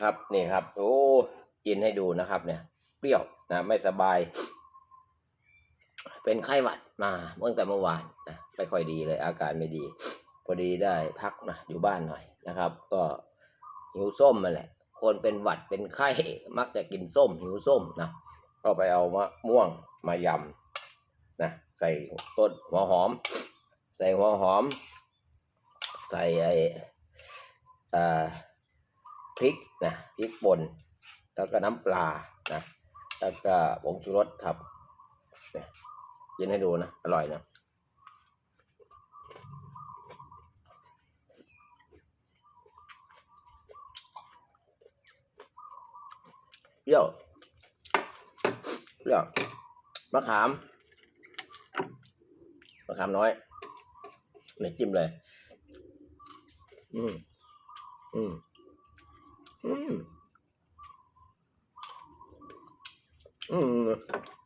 ครับนี่ครับโอ้กินให้ดูนะครับ เนี่ย เปรี้ยวนะไม่สบาย เป็นไข้หวัดมาตั้งแต่เมื่อวานนะไม่ค่อยดีเลย อาการไม่ดี พอดีได้พักนะอยู่บ้านหน่อยนะครับ ก็หิวส้มมาแหละ คนเป็นหวัดเป็นไข้มักจะกินส้ม หิวส้มนะก็ไปเอามะม่วงมายำนะใส่ต้นหัวหอม ใส่หัวหอม ใส่ไอเอ่อพริก นะพริกป่นแล้วก็น้ำปลานะแล้วก็ผงชูรสครับเนี่ยกินให้ดูนะ อร่อยนะเปรี้ยวเปรี้ยวมะขาม มะขามน้อยเนี่ยจิ้มเลย อืมอืม อืมอืม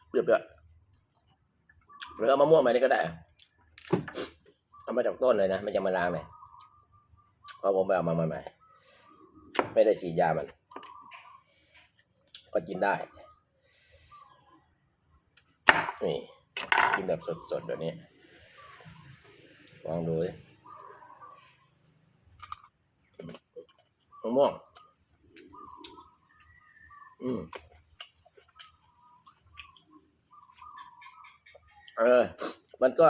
เปรี้ยวเปรี้ยวหรือเอามะม่วงไปนี่ก็ได้ เอามาจากต้นเลยนะไม่จะมาล้างเลยเพราะผมไปเอามาใหม่ๆไม่ได้ฉีดยามัน ก็กินได้ นี่ กินแบบสดๆแบบนี้ลองดูดิมะม่วง อืมเออ มันก็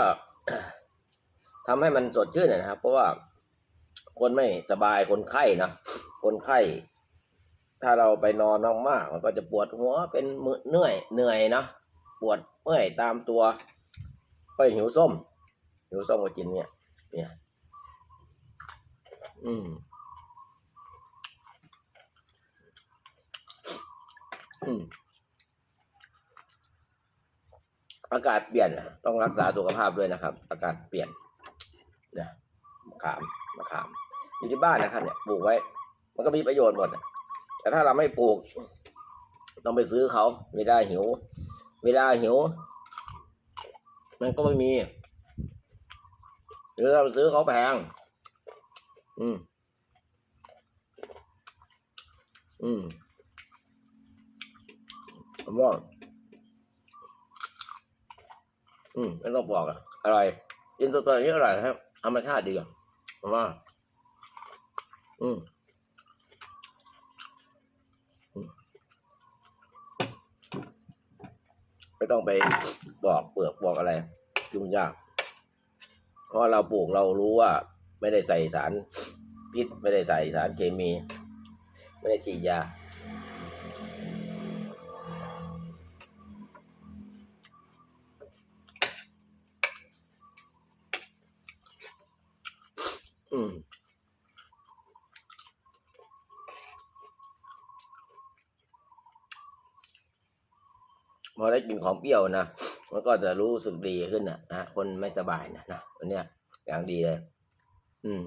ทำให้มันสดชื่นนะครับ เพราะว่าคนไม่สบายคนไข้นะคนไข้ ถ้าเราไปนอนมากๆมันก็จะปวดหัวเป็นมือเหนื่อยเหนื่อยเนาะปวดเมื่อยตามตัวก็หิวส้มหิวส้มก็กินเนี่ย เนี่ย อืม อากาศเปลี่ยนนะต้องรักษาสุขภาพด้วยนะครับ อากาศเปลี่ยนนะมะขามมะขาม อยู่ที่บ้านนะครับ เนี่ยปลูกไว้ มันก็มีประโยชน์หมดแต่ถ้าเราไม่ปลูก ต้องไปซื้อเขาเวลาหิว เวลาหิว มันก็ไม่มี หรือเราซื้อเขาแพง อืม อืม ผมว่าอืมไม่ต้องบอกอะอร่อยกินตัวๆอย่างนี้อร่อยครับธรรมชาติดีอะผมว่าอืมอืมไม่ต้องไปบอกเปลือกบอกอะไรยุ่งยากเพราะเราปลูกเรารู้ว่า ไม่ได้ใส่สารพิษไม่ได้ใส่สารเคมี ไม่ได้ฉีดยา อืมพอได้กินของเปรี้ยวนะ มันก็จะรู้สึกดีขึ้นนะนะ คนไม่สบายนะนะวันเนี้ยอย่างดีเลย อืม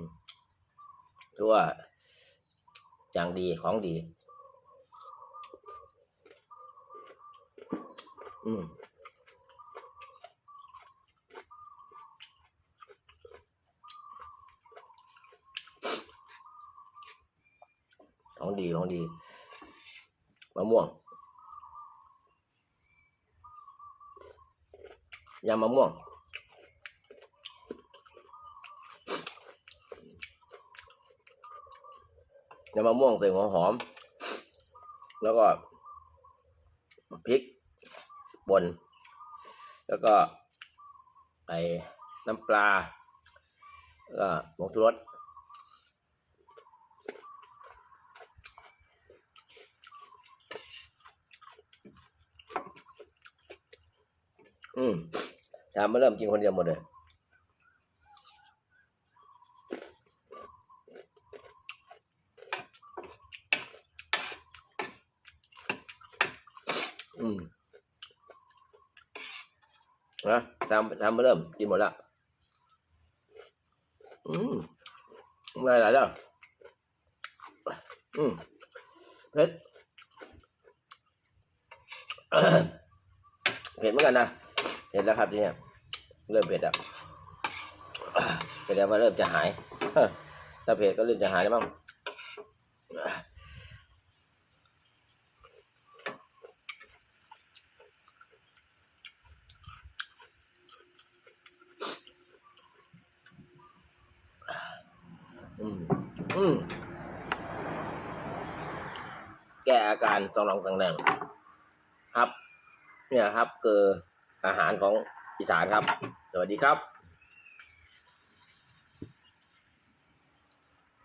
ถือว่า อย่างดีของดี อืม ของ ดีของดีมะม่วงยำมะม่วงยำมะม่วงใส่หัวหอม แล้วก็พริกป่นแล้วก็ไอ้น้ำปลาแล้วก็ผงชูรส อืมชามมาเริ่มกินคนเดียวหมดเลยอืมนะชามชามมาเริ่มกินหมดละอืมอะไรหลายแล้วอืมเผ็ดเผ็ดเหมือนกันนะ เห็นแล้วครับที่เนี้ยเริ่มเผ็ดอะแล้วว่าเริ่มจะหายถ้าเผ็ดก็เริ่มจะหายแล้วมั้งแก้อาการสองหลังสังแดงครับ เนี่ยครับคือ อาหารของอีสานครับ สวัสดีครับ